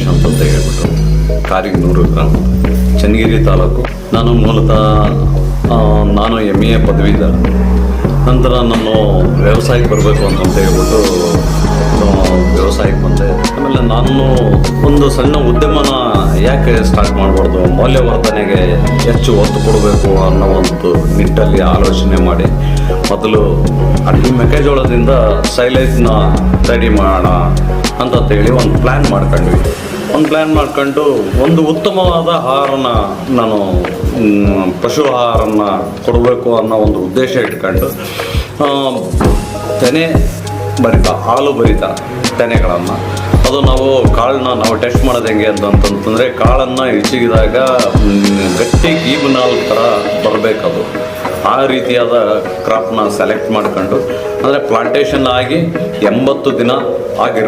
ರಮೇಶ್ ಅಂತ ಹೇಳ್ಬಿಟ್ಟು ಕಾರಿಗ್ನೂರು ಗ್ರಾಮ ಚನ್ನಗಿರಿ ತಾಲೂಕು. ನಾನು ಮೂಲತಃ ನಾನು ಎಂ ಎ ಪದವೀಧರ ನಂತರ ನಾನು ವ್ಯವಸಾಯಕ್ಕೆ ಬರಬೇಕು ಅಂತ ಹೇಳ್ಬಿಟ್ಟು ವ್ಯವಸಾಯಕ್ಕೆ ಬಂದೆ. ಆಮೇಲೆ ನಾನು ಒಂದು ಸಣ್ಣ ಉದ್ಯಮನ ಯಾಕೆ ಸ್ಟಾರ್ಟ್ ಮಾಡಬಾರ್ದು? ಮೌಲ್ಯವರ್ಧನೆಗೆ ಹೆಚ್ಚು ಒತ್ತು ಕೊಡಬೇಕು ಅನ್ನೋ ಒಂದು ನಿಟ್ಟಲ್ಲಿ ಆಲೋಚನೆ ಮಾಡಿ ಮೊದಲು ಅಡಿಗೆ ಮೆಕ್ಕೆಜೋಳದಿಂದ ಸೈಲೇಜ್ನ ರೆಡಿ ಮಾಡೋಣ ಹೇಳಿ ಒಂದು ಪ್ಲ್ಯಾನ್ ಮಾಡ್ಕೊಂಡ್ವಿ. ಒಂದು ಪ್ಲ್ಯಾನ್ ಮಾಡ್ಕೊಂಡು ಒಂದು ಉತ್ತಮವಾದ ಆಹಾರನ ನಾನು ಪಶು ಆಹಾರನ ಕೊಡಬೇಕು ಅನ್ನೋ ಒಂದು ಉದ್ದೇಶ ಇಟ್ಕೊಂಡು ತೆನೆ ಬರಿತ ಹಾಲು ಬರಿತ ತೆನೆಗಳನ್ನು. ಅದು ನಾವು ಕಾಳನ್ನ ನಾವು ಟೆಸ್ಟ್ ಮಾಡೋದು ಹೆಂಗೆ ಅಂತಂತಂದರೆ ಕಾಳನ್ನು ಹೆಚ್ಚಿಗಿದಾಗ ಗಟ್ಟಿ ಗೀಬನಾಲ್ ಥರ ಬರಬೇಕದು. ಆ ರೀತಿಯಾದ ಕ್ರಾಪ್ನ ಸೆಲೆಕ್ಟ್ ಮಾಡ್ಕೊಂಡು, ಅಂದರೆ ಪ್ಲಾಂಟೇಶನ್ ಆಗಿ ಎಂಬತ್ತು ದಿನ ಆಗಿರ್ಬೇಕು.